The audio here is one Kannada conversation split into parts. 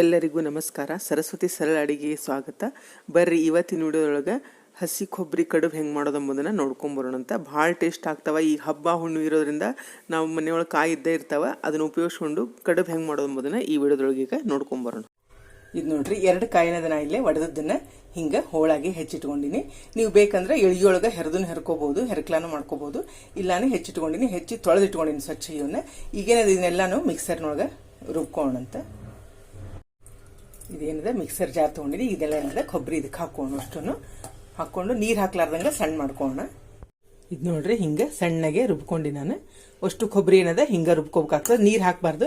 ಎಲ್ಲರಿಗೂ ನಮಸ್ಕಾರ. ಸರಸ್ವತಿ ಸರಳ ಅಡಿಗೆಗೆ ಸ್ವಾಗತ. ಬರ್ರಿ, ಇವತ್ತಿನ ವಿಡಿಯೋದೊಳಗೆ ಹಸಿ ಕೊಬ್ಬರಿ ಕಡುಬು ಹೆಂಗೆ ಮಾಡೋದು ಅಂಬುದನ್ನು ನೋಡ್ಕೊಂಬರೋಣ ಅಂತ. ಭಾಳ ಟೇಸ್ಟ್ ಆಗ್ತಾವೆ. ಈ ಹಬ್ಬ ಹುಣ್ಣು ಇರೋದ್ರಿಂದ ನಾವು ಮನೆಯೊಳಗೆ ಕಾಯಿ ಇದ್ದೇ ಇರ್ತಾವೆ. ಅದನ್ನು ಉಪಯೋಗಿಸ್ಕೊಂಡು ಕಡುಬು ಹೆಂಗೆ ಮಾಡೋದು ಅಂಬುದನ್ನು ಈ ವಿಡಿಯೋದೊಳಗೆ ಈಗ ನೋಡ್ಕೊಂಬರೋಣ ಇದು ನೋಡ್ರಿ, ಎರಡು ಕಾಯಿನದ ನಾ ಇಲ್ಲೇ ಒಡೆದದ್ದನ್ನ ಹಿಂಗೆ ಹೋಳಾಗಿ ಹೆಚ್ಚಿಟ್ಕೊಂಡಿನಿ. ನೀವು ಬೇಕಂದ್ರೆ ಎಳಿಯೊಳಗೆ ಹೆರದನ್ನ ಹೆರ್ಕೋಬಹುದು ಹೆರ್ಕ್ಲಾನು ಮಾಡ್ಕೋಬಹುದು ಇಲ್ಲಾನು ಹೆಚ್ಚಿಟ್ಕೊಂಡಿನಿ, ಹೆಚ್ಚಿ ತೊಳೆದಿಟ್ಕೊಂಡಿನಿ ಸ್ವಚ್ಛ ಇವನ್ನ ಈಗೇನದು ಇದನ್ನೆಲ್ಲಾನು ಮಿಕ್ಸರ್ನೊಳಗೆ ರುಬ್ಕೋಣಂತ ಇದೇನಿದೆ? ಮಿಕ್ಸರ್ ಜಾರ್ ತೊಗೊಂಡಿನಿ. ಇದೆಲ್ಲ ಏನಿದೆ? ಕೊಬ್ಬರಿ ಇದಕ್ಕೆ ಹಾಕೋಣ ಅಷ್ಟನ್ನು ಹಾಕೊಂಡು ನೀರು ಹಾಕ್ಲಾರ್ದಂಗೆ ಸಣ್ಣ ಮಾಡ್ಕೋಣ ಇದು ನೋಡ್ರಿ, ಹಿಂಗೆ ಸಣ್ಣಗೆ ರುಬ್ಕೊಂಡಿ ನಾನು. ಅಷ್ಟು ಕೊಬ್ಬರಿ ಏನದ? ಹಿಂಗೆ ರುಬ್ಕೋಬೇಕಾಗ್ತದೆ. ನೀರು ಹಾಕಬಾರ್ದು.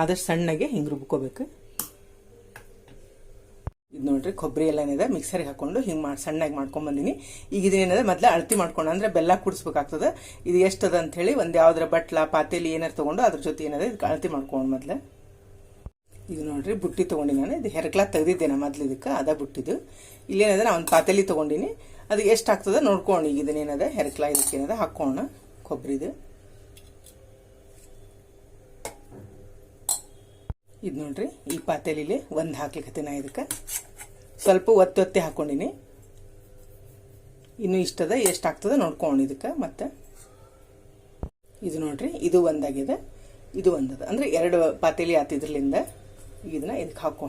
ಆದಷ್ಟು ಸಣ್ಣಗೆ ಹಿಂಗೆ ರುಬ್ಕೋಬೇಕು. ಇದು ನೋಡ್ರಿ, ಕೊಬ್ಬರಿ ಎಲ್ಲ ಏನಿದೆ? ಮಿಕ್ಸರ್ಗೆ ಹಾಕೊಂಡು ಹಿಂಗೆ ಮಾಡಿ, ಸಣ್ಣಗೆ ಮಾಡ್ಕೊಂಡ್ಬಂದಿನಿ ಈಗ ಇದೇನಿದೆ ಮೊದಲು ಅಳತಿ ಮಾಡ್ಕೊಂಡು ಅಂದ್ರೆ ಬೆಲ್ಲ ಕುಡಿಸ್ಬೇಕಾಗ್ತದೆ. ಇದು ಎಷ್ಟದ ಅಂತ ಹೇಳಿ ಒಂದು ಯಾವ್ದಾರ ಬಟ್ಲ ಪಾತೇಲಿ ಏನಾರು ತಗೊಂಡು ಅದ್ರ ಜೊತೆ ಏನಿದೆ, ಇದಕ್ಕೆ ಅಳತಿ ಮಾಡ್ಕೊಂಡು ಮೊದ್ಲು. ಇದು ನೋಡ್ರಿ, ಬುಟ್ಟಿ ತೊಗೊಂಡಿ ನಾನು. ಇದು ಹೆರಕ್ಲಾ ತೆಗೆದಿದ್ದೆ ನಾ ಮೊದ್ಲು ಇದಕ್ಕೆ, ಅದ ಬುಟ್ಟಿದು. ಇಲ್ಲೇನದ ಒಂದು ಪಾತೇಲಿ ತೊಗೊಂಡಿನಿ. ಅದು ಎಷ್ಟು ಆಗ್ತದೆ ನೋಡ್ಕೊಂಡು ಈಗ ಇದನ್ನೇನದ ಇದಕ್ಕೆ ಇದಕ್ಕೇನದ ಹಾಕೋಣ ಕೊಬ್ಬರಿದು ಇದು. ನೋಡ್ರಿ, ಈ ಪಾತೇಲಿಲಿ ಒಂದು ಹಾಕ್ಲಿಕ್ಕೆ ನಾ ಇದಕ್ಕೆ. ಸ್ವಲ್ಪ ಒತ್ತಿ ಒತ್ತಿ ಹಾಕೊಂಡಿನಿ ಇನ್ನು ಇಷ್ಟದ, ಎಷ್ಟು ಆಗ್ತದೆ ನೋಡ್ಕೊಂಡು ಇದಕ್ಕೆ ಮತ್ತೆ. ಇದು ನೋಡ್ರಿ, ಇದು ಒಂದಾಗಿದೆ. ಇದು ಒಂದದ. ಅಂದ್ರೆ ಎರಡು ಪಾತೇಲಿ ಆತಿದ್ರಲಿಂದ ಇದನ್ನ ಇದಕ್ಕೆ ಹಾಕೋ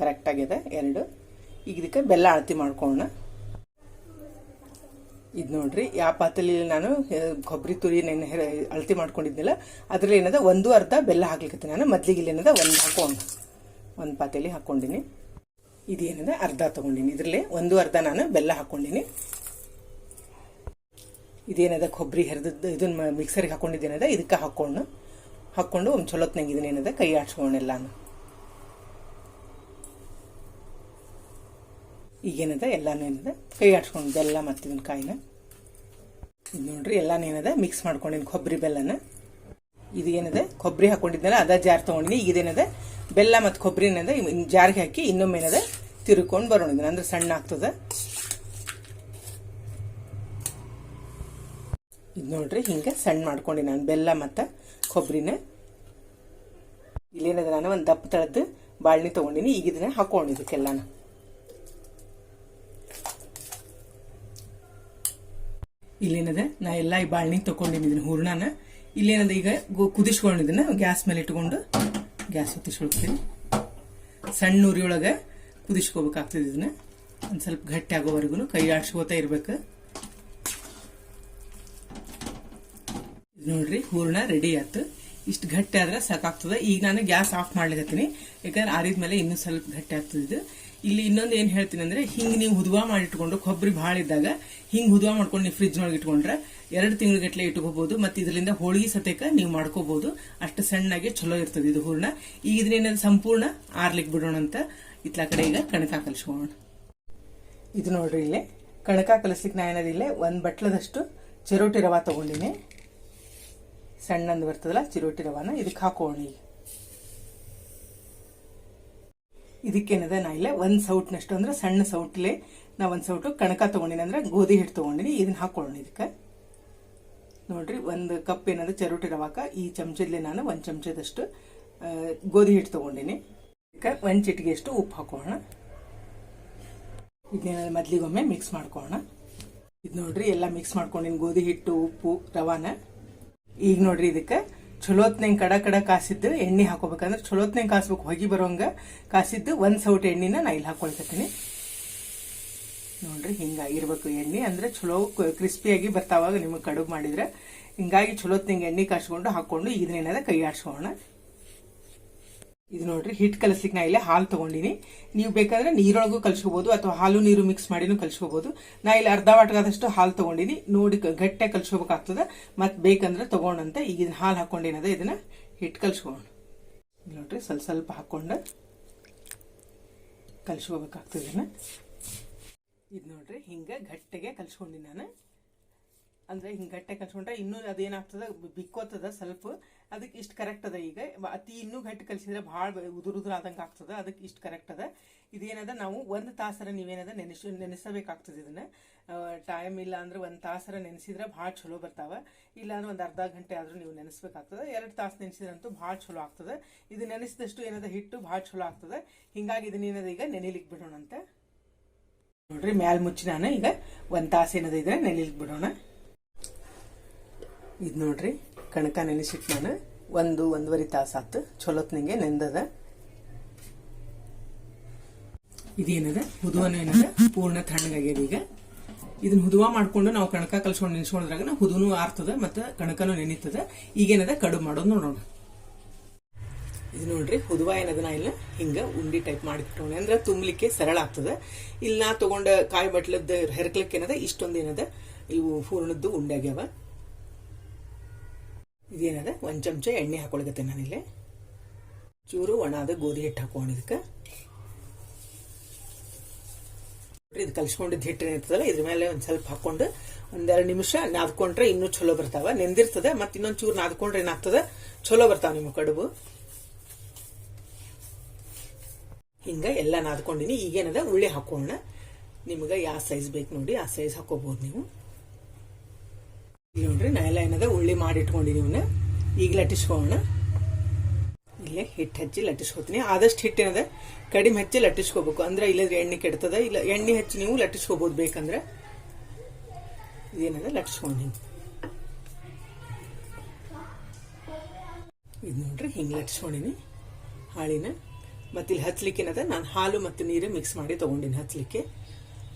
ಕರೆಕ್ಟ್ ಆಗಿದೆ. ಎರಡು. ಈಗ ಇದಕ್ಕೆ ಬೆಲ್ಲ ಅಳತಿ ಮಾಡ್ಕೋಣ ಇದು ನೋಡ್ರಿ ಯಾವ ಪಾತ್ರೆಲಿ ನಾನು ಕೊಬ್ಬರಿ ತುರಿ ನೆನೆ ಅಳತಿ ಮಾಡ್ಕೊಂಡಿದ್ದಿಲ್ಲ ಅದ್ರಲ್ಲಿ ಏನದ, ಒಂದು ಅರ್ಧ ಬೆಲ್ಲ ಹಾಕ್ಲಿಕ್ಕೆ ನಾನು. ಮೊದ್ಲಿಗೆ ಇಲ್ಲಿ ಏನದ, ಒಂದು ಹಾಕೊಂಡು ಒಂದು ಹಾಕೊಂಡಿನಿ ಇದೇನದ ಅರ್ಧ ತಗೊಂಡಿನಿ. ಇದರಲ್ಲಿ ಒಂದು ಅರ್ಧ ನಾನು ಬೆಲ್ಲ ಹಾಕೊಂಡಿನಿ ಇದೇನದ, ಕೊಬ್ಬರಿ ಹೆರ್ದದ್ದು ಇದನ್ನ ಮಿಕ್ಸರ್ಗೆ ಹಾಕೊಂಡಿದ್ದೇನದ, ಇದಕ್ಕೆ ಹಾಕೊಂಡು ಹಾಕೊಂಡು ಒಂದು ಚಲೋತ್ನಾಗ ಇದನ್ನೇನದ ಕೈ ಆಡ್ಸ್ಕೊಂಡೆಲ್ಲಾನು ಈಗೇನದ, ಎಲ್ಲಾನು ಏನಿದೆ, ಕೈ ಆಡ್ಸ್ಕೊಂಡು ಬೆಲ್ಲ ಮತ್ತು ಕಾಯಿನ. ಇದು ನೋಡ್ರಿ, ಎಲ್ಲಾನು ಏನದ ಮಿಕ್ಸ್ ಮಾಡ್ಕೊಂಡಿನಿ ಕೊಬ್ಬರಿ ಬೆಲ್ಲನ. ಇದು ಏನಿದೆ ಕೊಬ್ಬರಿ ಹಾಕೊಂಡಿದ್ನಲ್ಲ, ಅದ ಜಾರ್ ತಗೊಂಡಿನಿ. ಇದೇನದ, ಬೆಲ್ಲ ಮತ್ತು ಕೊಬ್ಬರಿ ಏನದ ಜಾರ್ಗೆ ಹಾಕಿ ಇನ್ನೊಮ್ಮೆ ಏನಿದೆ, ತಿರ್ಕೊಂಡು ಬರೋಣ ಅಂದ್ರೆ ಸಣ್ಣ ಆಗ್ತದ. ಇದು ನೋಡ್ರಿ, ಹಿಂಗೆ ಸಣ್ಣ ಮಾಡ್ಕೊಂಡಿ ನಾನು ಬೆಲ್ಲ ಮತ್ತು ಕೊಬ್ಬರಿನ. ಇಲ್ಲೇನದ ನಾನು ಒಂದು ದಪ್ಪ ತಳದ್ದು ಬಾಳ್ನಿ ತೊಗೊಂಡಿನಿ, ಈಗ ಇದನ್ನ ಹಾಕೊಂಡು ಇದಕ್ಕೆಲ್ಲಾನ. ಇಲ್ಲೇನದ ನಾ ಎಲ್ಲ ಈ ಬಾಳ್ನಿ ತಗೊಂಡಿನಿ ಇದನ್ನ ಹೂರ್ಣನ. ಇಲ್ಲೇನದ ಈಗ ಕುದಿಸ್ಕೊಂಡಿದ್ದನ್ನ ಗ್ಯಾಸ್ ಮೇಲೆ ಇಟ್ಕೊಂಡು ಗ್ಯಾಸ್ ಹೊತ್ತಿಸ್ಕೊಳ್ತೀನಿ ಸಣ್ಣ ಉರಿಯೊಳಗೆ ಕುದಿಸ್ಕೋಬೇಕಾಗ್ತದೆ ಇದನ್ನ. ಒಂದು ಸ್ವಲ್ಪ ಗಟ್ಟಿ ಆಗೋವರೆಗೂ ಕೈ ಆಡ್ಸ್ಕೋತಾ ಇರ್ಬೇಕು. ನೋಡ್ರಿ, ಹೂರ್ಣ ರೆಡಿ ಆಯ್ತು. ಇಷ್ಟು ಗಟ್ಟಿ ಆದ್ರೆ ಸಾಕಾಗ್ತದೆ. ಈಗ ನಾನು ಗ್ಯಾಸ್ ಆಫ್ ಮಾಡ್ಲಿಕತ್ತೀನಿ. ಯಾಕಂದ್ರೆ ಆರಿದ್ಮೇಲೆ ಇನ್ನೂ ಸ್ವಲ್ಪ ಗಟ್ಟಿ ಆಗ್ತದೆ ಇದು. ಇಲ್ಲಿ ಇನ್ನೊಂದು ಏನ್ ಹೇಳ್ತೀನಿ ಅಂದ್ರೆ, ಹಿಂಗ್ ನೀವು ಹುದುವಾ ಮಾಡಿಟ್ಕೊಂಡು ಕೊಬ್ಬರಿ ಭಾಳ ಇದ್ದಾಗ, ಹಿಂಗೆ ಹುದುವಾ ಮಾಡ್ಕೊಂಡು ನೀವು ಫ್ರಿಜ್ ಒಳಗೆ ಇಟ್ಕೊಂಡ್ರೆ ಎರಡು ತಿಂಗಳ ಗಟ್ಲೆ ಇಟ್ಕೋಬಹುದು ಮತ್ತೆ ಇದರಿಂದ ಹೋಳಿಗೆ ಸತೇಕ ನೀವು ಮಾಡ್ಕೋಬಹುದು ಅಷ್ಟು ಸಣ್ಣಗೆ ಚಲೋ ಇರ್ತದೆ ಇದು ಹೂರ್ಣ. ಈಗ ಇದನ್ನೇನದು ಸಂಪೂರ್ಣ ಆರ್ಲಿಕ್ಕೆ ಬಿಡೋಣ ಅಂತ ಇತ್ಲ ಕಡೆ ಈಗ ಕಣಕ ಕಲಿಸ್ಕೋಣ ಇದು ನೋಡ್ರಿ ಇಲ್ಲೇ. ಕಣಕ ಕಲಿಸ್ಲಿಕ್ಕೆ ನಾ ಏನದಿಲ್ಲ ಒಂದ್ ಬಟ್ಲದಷ್ಟು ಚಿರೋಟಿ ರವಾ ತಗೊಂಡಿನಿ. ಸಣ್ಣಂದು ಬರ್ತದಲ್ಲ, ಚಿರೋಟಿ ರವಾನ. ಇದಕ್ಕೆ ಹಾಕೋಣ. ಇದಕ್ಕೇನದ ನಾ ಇಲ್ಲ ಒಂದು ಸೌಟ್ನಷ್ಟು ಅಂದ್ರೆ ಸಣ್ಣ ಸೌಟ್ಲೆ ನಾ ಒಂದು ಸೌಟು ಕಣಕ ತಗೊಂಡಿನಿ ಅಂದ್ರೆ ಗೋಧಿ ಹಿಟ್ಟು ತಗೊಂಡಿನಿ. ಇದನ್ನ ಹಾಕೊಳ್ಳೋಣ ಇದಕ್ಕೆ. ನೋಡ್ರಿ, ಒಂದು ಕಪ್ ಏನದ ಚರೋಟಿ ರವಾಕ, ಈ ಚಮಚದಲ್ಲೇ ನಾನು ಒಂದು ಚಮಚದಷ್ಟು ಗೋಧಿ ಹಿಟ್ಟು ತಗೊಂಡಿನಿ. ಇದಕ್ಕೆ ಒಂದು ಚಿಟಿಗೆಯಷ್ಟು ಉಪ್ಪು ಹಾಕೋಣ. ಇದನ್ನೇನಾದ್ರು ಮೊದ್ಲಿಗೊಮ್ಮೆ ಮಿಕ್ಸ್ ಮಾಡ್ಕೋಣ. ಇದು ನೋಡ್ರಿ, ಎಲ್ಲ ಮಿಕ್ಸ್ ಮಾಡ್ಕೊಂಡಿನಿ. ಗೋಧಿ ಹಿಟ್ಟು, ಉಪ್ಪು, ರವಾನ. ಈಗ ನೋಡ್ರಿ ಇದಕ್ಕೆ ಚಲೋತ್ನಂಗ್ ಕಡ ಕಡ ಕಾಸಿದ್ದು ಎಣ್ಣೆ ಹಾಕೋಬೇಕಂದ್ರೆ ಚಲೋತ್ನಂಗ್ ಕಾಸ್ಬೇಕು. ಹೊಗಿ ಬರೋಂಗ ಕಾಸಿದ್ದು ಒಂದ್ ಸೌಟ್ ಎಣ್ಣಿನ ನಾ ಇಲ್ಲಿ ಹಾಕೊಳ್ಕತ್ತೀನಿ. ನೋಡ್ರಿ ಇರ್ಬೇಕು ಎಣ್ಣೆ ಅಂದ್ರೆ ಚಲೋ ಕ್ರಿಸ್ಪಿಯಾಗಿ ಬರ್ತಾವಾಗ ನಿಮಗೆ ಕಡುಬು ಮಾಡಿದ್ರೆ ಹಿಂಗಾಗಿ ಚಲೋತ್ನಂಗ್ ಎಣ್ಣೆ ಕಾಸ್ಕೊಂಡು ಹಾಕೊಂಡು ಇದನ್ನೇನದ ಕೈ ಆಡ್ಸ್ಕೋಣ ಇದು ನೋಡ್ರಿ ಹಿಟ್ ಕಲಸಿಗೆ ನಾ ಇಲ್ಲೇ ಹಾಲು ತಗೊಂಡಿನಿ. ನೀವು ಬೇಕಾದ್ರೆ ನೀರೊಳಗೂ ಕಲ್ಸ್ಕೋಬಹುದು ಅಥವಾ ಹಾಲು ನೀರು ಮಿಕ್ಸ್ ಮಾಡಿನೂ ಕಲ್ಸ್ಕೋಬಹುದು ನಾ ಇಲ್ಲಿ ಅರ್ಧ ವಾಟಗಾದಷ್ಟು ಹಾಲು ತಗೊಂಡಿನಿ. ನೋಡಿ ಗಟ್ಟೆ ಕಲ್ಸ್ಕೋಬೇಕಾಗ್ತದ. ಮತ್ ಬೇಕಂದ್ರೆ ತಗೊಂಡಂತ ಈಗ ಇದನ್ನ ಹಾಲು ಹಾಕೊಂಡೇನದ, ಇದನ್ನ ಹಿಟ್ ಕಲ್ಸ್ಕೋಣ ನೋಡ್ರಿ, ಸ್ವಲ್ಪ ಸ್ವಲ್ಪ ಹಾಕೊಂಡು ಕಲ್ಸ್ಕೋಬೇಕಾಗ್ತದೆ ಇದನ್ನ. ಇದು ನೋಡ್ರಿ, ಹಿಂಗ ಗಟ್ಟಿಗೆ ಕಲ್ಸ್ಕೊಂಡಿ ನಾನು. ಅಂದ್ರೆ ಹಿಂಗೆ ಗಟ್ಟೆ ಕಲ್ಸ್ಕೊಂಡ್ರೆ ಇನ್ನೂ ಅದೇನಾಗ್ತದ ಬಿಕ್ಕೋತದ ಸ್ವಲ್ಪ ಅದಕ್ಕೆ ಇಷ್ಟು ಕರೆಕ್ಟ್ ಅದ ಈಗ. ಅತಿ ಇನ್ನೂ ಗಟ್ಟಿ ಕಲಿಸಿದ್ರೆ ಭಾಳ ಉದುರು ಉದುರು ಆದಂಗೆ ಆಗ್ತದೆ. ಅದಕ್ಕೆ ಇಷ್ಟು ಕರೆಕ್ಟ್ ಅದ. ಇದೇನದ, ನಾವು ಒಂದು ತಾಸರ ನೀವೇನದ ನೆನೆಸ ನೆನೆಸಬೇಕಾಗ್ತದೆ ಇದನ್ನ. ಟೈಮ್ ಇಲ್ಲ ಅಂದ್ರೆ ಒಂದು ತಾಸರ ನೆನೆಸಿದ್ರೆ ಭಾಳ ಚಲೋ ಬರ್ತಾವ. ಇಲ್ಲ ಅಂದ್ರೆ ಒಂದು ಅರ್ಧ ಗಂಟೆ ಆದರೂ ನೀವು ನೆನೆಸ್ಬೇಕಾಗ್ತದೆ. ಎರಡು ತಾಸು ನೆನೆಸಿದ್ರಂತೂ ಭಾಳ ಚಲೋ ಆಗ್ತದೆ. ಇದು ನೆನೆಸಿದಷ್ಟು ಏನದ ಹಿಟ್ಟು ಭಾಳ ಚಲೋ ಆಗ್ತದೆ. ಹಿಂಗಾಗಿ ಇದನ್ನೇನದ ಈಗ ನೆನೆಲಿಕ್ಕೆ ಬಿಡೋಣಂತ. ನೋಡ್ರಿ ಮ್ಯಾಲ್ ಮುಚ್ಚಿ ನಾನು ಈಗ ಒಂದು ತಾಸು ಏನದ ಇದ್ರೆ ನೆನೆಲಿಕ್ಕೆ ಬಿಡೋಣ. ಇದು ನೋಡ್ರಿ, ಕಣಕ ನೆನೆಸಿಟ್ಟು ನಾನು ಒಂದು, ಒಂದೂವರೆ ತಾಸು ಆತು. ಚಲೋತ್ನಿಗೆ ನೆಂದದ. ಇದೇನದ? ಹುದುವನು ಏನದ ಪೂರ್ಣ ತಣ್ಣಗಾಗ್ಯದ ಈಗ. ಇದನ್ನ ಹುದುವ ಮಾಡ್ಕೊಂಡು ನಾವು ಕಣಕ ಕಲ್ಸ್ಕೊಂಡು ನೆನೆಸ್ಕೊಂಡ್ರಾಗ ನಾವು ಹುದುನು ಆರ್ತದ ಮತ್ತೆ ಕಣಕನು ನೆನೀತದ. ಈಗೇನದ? ಕಡು ಮಾಡೋದು ನೋಡೋಣ. ಇದು ನೋಡ್ರಿ, ಹುದುವ ಏನದ ನಾ ಇಲ್ಲ? ಹಿಂಗ ಉಂಡಿ ಟೈಪ್ ಮಾಡಿಟ್ಕೊಂಡೆ ಅಂದ್ರೆ ತುಂಬಲಿಕ್ಕೆ ಸರಳ ಆಗ್ತದ. ಇಲ್ಲಿ ನಾ ತಗೊಂಡ ಕಾಯಿ ಬಟ್ಲದ ಹೆರ್ಕ್ಲಿಕ್ಕೆ ಏನದ? ಇಷ್ಟೊಂದು ಏನದ? ಇವು ಹೂರ್ಣದ್ದು ಉಂಡೆ ಆಗ್ಯಾವ. ಇದೇನದ? ಒಂದು ಚಮಚ ಎಣ್ಣೆ ಹಾಕೊಳಕತ್ತೆ ನಾನಿಲ್ಲಿ. ಚೂರು ಒಣಾದ ಗೋಧಿ ಹಿಟ್ಟು ಹಾಕೋಣ ಇದಕ್ಕೆ. ಇದು ಕಲ್ಸ್ಕೊಂಡಿದ್ದು ಹಿಟ್ಟು ಏನಿರ್ತದಲ್ಲ, ಇದ್ರ ಮೇಲೆ ಒಂದು ಸ್ವಲ್ಪ ಹಾಕೊಂಡು ಒಂದೆರಡು ನಿಮಿಷ ನಾದ್ಕೊಂಡ್ರೆ ಇನ್ನೂ ಚಲೋ ಬರ್ತಾವ. ನೆಂದಿರ್ತದೆ, ಮತ್ತೆ ಇನ್ನೊಂದು ಚೂರು ನಾದ್ಕೊಂಡ್ರೆ ಏನಾಗ್ತದೆ? ಚಲೋ ಬರ್ತಾವ ನಿಮ್ಮ ಕಡುಬು. ಹಿಂಗ ಎಲ್ಲ ನಾದ್ಕೊಂಡಿನಿ. ಈಗೇನದ? ಉಳ್ಳಿ ಹಾಕೋಣ ನಿಮ್ಗೆ ಯಾವ ಸೈಜ್ ಬೇಕು ನೋಡಿ, ಆ ಸೈಜ್ ಹಾಕೋಬಹುದು ನೀವು. ನೋಡ್ರಿ ನಾ ಎಲ್ಲ ಏನದ ಉಳ್ಳಿ ಮಾಡಿ ಇಟ್ಕೊಂಡಿನಿ ಇವನ್ನ ಈಗ ಲಟ್ಟಿಸ್ಕೋಣ ಇಲ್ಲೇ ಹಿಟ್ಟು ಹಚ್ಚಿ ಲಟ್ಟಿಸ್ಕೋತೀನಿ. ಆದಷ್ಟು ಹಿಟ್ಟು ಏನದ? ಕಡಿಮೆ ಹಚ್ಚಿ ಲಟ್ಟಿಸ್ಕೋಬೇಕು. ಅಂದ್ರೆ ಇಲ್ಲದ್ರೆ ಎಣ್ಣೆ ಕೆಡ್ತದ? ಇಲ್ಲ, ಎಣ್ಣೆ ಹಚ್ಚಿ ನೀವು ಲಟ್ಟಿಸ್ಕೋಬಹುದು ಬೇಕಂದ್ರೆ. ಇದೇನದ? ಲಟ್ಟಿಸ್ಕೊಂಡು ಇದು ನೋಡ್ರಿ, ಹಿಂಗೆ ಲಟ್ಟಿಸ್ಕೊಂಡಿನಿ ಹಾಳಿನ ಮತ್ತೆ ಇಲ್ಲಿ ಹಚ್ಲಿಕ್ಕೆ ಏನದ? ನಾನು ಹಾಲು ಮತ್ತು ನೀರು ಮಿಕ್ಸ್ ಮಾಡಿ ತಗೊಂಡಿನಿ ಹಚ್ಲಿಕ್ಕೆ.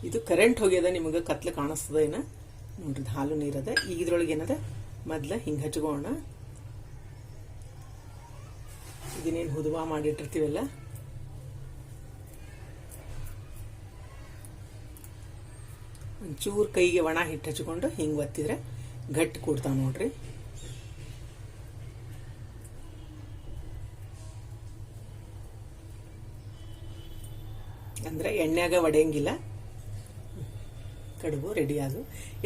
ಇದು ಕರೆಂಟ್ ಹೋಗ್ಯದ? ನಿಮಗೆ ಕತ್ಲು ಕಾಣಿಸ್ತದ ಏನ? ನೋಡ್ರಿ ಹಾಲು ನೀರದ ಈಗ ಇದ್ರೊಳಗೆ ಏನದ? ಮೊದ್ಲ ಹಿಂಗೆ ಹಚ್ಕೋಣ ಇದನ್ನೇನು ಹುದುವ ಮಾಡಿಟ್ಟಿರ್ತೀವಲ್ಲ? ಒಂಚೂರು ಕೈಗೆ ಒಣ ಹಿಟ್ಟು ಹಚ್ಕೊಂಡು ಹಿಂಗೆ ಒತ್ತಿದ್ರೆ ಗಟ್ಟಿ ಕೊಡ್ತಾವ ನೋಡ್ರಿ. ಅಂದ್ರೆ ಎಣ್ಣೆಗ ಒಡೆಯಂಗಿಲ್ಲ. ಕಡುಬು ರೆಡಿ ಆದು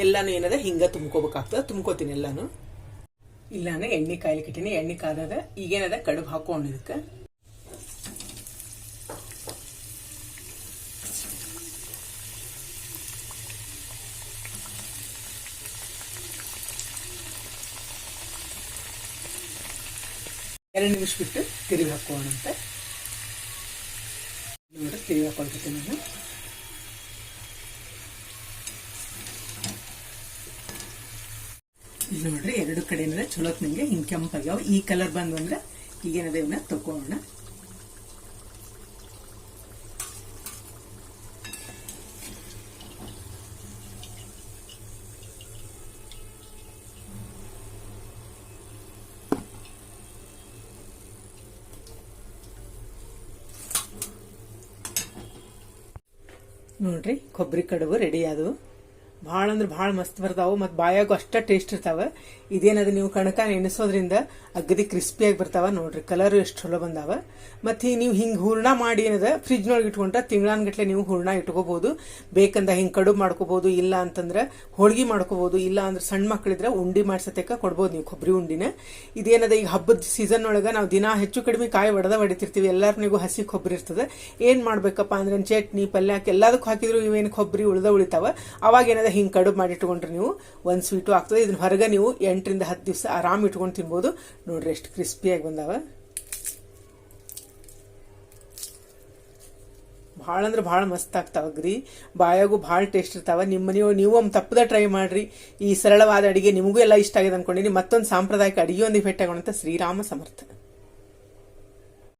ಎಲ್ಲಾನು ಏನದ? ಹಿಂಗ ತುಂಬ್ಕೋಬೇಕಾಗ್ತದ. ತುಂಬ್ಕೋತೀನಿ ಎಲ್ಲಾನು. ಇಲ್ಲಾನ ಎಣ್ಣೆ ಕಾಯಿಲೆ ಕಟ್ಟಿನಿ ಎಣ್ಣೆ ಕಾದಾಗ ಈಗೇನದ? ಕಡುಬು ಹಾಕೊಂಡು ಇದಕ್ಕೆ. ಎರಡು ನಿಮಿಷ ಬಿಟ್ಟು ತಿರುಗಿ ಹಾಕೋಣ ಅಂತ ನೋಡ್ರಿ ತಿರುಗಿ ಹಾಕೊಳ್ತೀನಿ ನಾನು ಇಲ್ಲಿ ನೋಡ್ರಿ, ಎರಡು ಕಡೆ ಏನದ ಚಲೋತ್ ನಂಗೆ. ಹಿಂಗ್ ಕೆಂಪಾಗ್ಯಾವ ಈ ಕಲರ್ ಬಂದು ಅಂದ್ರೆ ಈಗೇನದ ಇವನ್ನ ತಕೊಳ್ಳೋಣ ನೋಡ್ರಿ, ಕೊಬ್ಬರಿ ಕಡುಬು ರೆಡಿ ಆದವು. ಭಾಳ ಅಂದ್ರೆ ಭಾಳ ಮಸ್ತ್ ಬರ್ತಾವ, ಮತ್ತು ಬಾಯಾಗೂ ಅಷ್ಟ ಟೇಸ್ಟ್ ಇರ್ತಾವ. ಇದೇನದ ನೀವು ಕಣಕ ನೆನೆಸೋದ್ರಿಂದ ಅಗದಿ ಕ್ರಿಸ್ಪಿಯಾಗಿ ಬರ್ತಾವ ನೋಡ್ರಿ ಕಲರ್ ಎಷ್ಟು ಚಲೋ ಬಂದಾವ. ಮತ್ತು ನೀವು ಹಿಂಗೆ ಹೂರ್ಣ ಮಾಡಿ ಏನದ ಫ್ರಿಜ್ನೊಳಗೆ ಇಟ್ಕೊಂಡ್ರೆ ತಿಂಗಳಾನ್ಗಟ್ಲೆ ನೀವು ಹೂರ್ಣ ಇಟ್ಕೋಬಹುದು ಬೇಕಂದ ಹಿಂಗೆ ಕಡುಬು ಮಾಡ್ಕೋಬಹುದು ಇಲ್ಲ ಅಂತಂದ್ರೆ ಹೋಳ್ಗಿ ಮಾಡ್ಕೋಬಹುದು ಇಲ್ಲ ಅಂದ್ರೆ ಸಣ್ಣ ಮಕ್ಕಳಿದ್ರೆ ಉಂಡಿ ಮಾಡ್ಸತಕ್ಕ ಕೊಡ್ಬೋದು ನೀವು ಕೊಬ್ಬರಿ ಉಂಡಿನ. ಇದೇನದ ಈಗ ಹಬ್ಬದ ಸೀಸನ್ ಒಳಗೆ ನಾವು ದಿನ ಹೆಚ್ಚು ಕಡಿಮೆ ಕಾಯಿ ಒಡೆದ ಹೊಡಿತಿರ್ತೀವಿ ಎಲ್ಲರಿಗೂ ಹಸಿ ಕೊಬ್ಬರಿ ಇರ್ತದೆ. ಏನ್ ಮಾಡ್ಬೇಕಪ್ಪ ಅಂದ್ರೆ ಚಟ್ನಿ ಪಲ್ಯಕ್ಕೆ ಎಲ್ಲದಕ್ಕೂ ಹಾಕಿದ್ರು ಇವೇನು ಕೊಬ್ಬರಿ ಉಳ್ದ ಉಳಿತಾವ. ಅವಾಗ ಏನದ ಹಿಂಗೆ ಕಡುಬು ಮಾಡಿ ಇಟ್ಕೊಂಡ್ರೆ ನೀವು. ಒಂದು ಸ್ವೀಟು ಆಗ್ತದೆ. ಇದನ್ನ ಹೊರಗೆ ನೀವು ಎಂಟರಿಂದ ಹತ್ತು ದಿವಸ ಆರಾಮ್ ಇಟ್ಕೊಂಡು ತಿನ್ಬೋದು. ನೋಡ್ರಿ ಎಷ್ಟು ಕ್ರಿಸ್ಪಿಯಾಗಿ ಬಂದಾವ. ಭಾಳ ಅಂದ್ರೆ ಭಾಳ ಮಸ್ತ್ ಆಗ್ತಾವ ಗ್ರಿ ಬಾಯಾಗೂ ಭಾಳ ಟೇಸ್ಟ್ ಇರ್ತಾವ. ನಿಮ್ಮ ನೀವು ನೀವು ಒಮ್ಮೆ ತಪ್ಪದ ಟ್ರೈ ಮಾಡ್ರಿ. ಈ ಸರಳವಾದ ಅಡಿಗೆ ನಿಮಗೂ ಎಲ್ಲ ಇಷ್ಟ ಆಗಿದೆ ಅನ್ಕೊಂಡಿನಿ. ಮತ್ತೊಂದು ಸಾಂಪ್ರದಾಯಿಕ ಅಡಿಗೆ ಒಂದು ಭೇಟಿಯಾಗೋಣ ಶ್ರೀರಾಮ ಸಮರ್ಥ.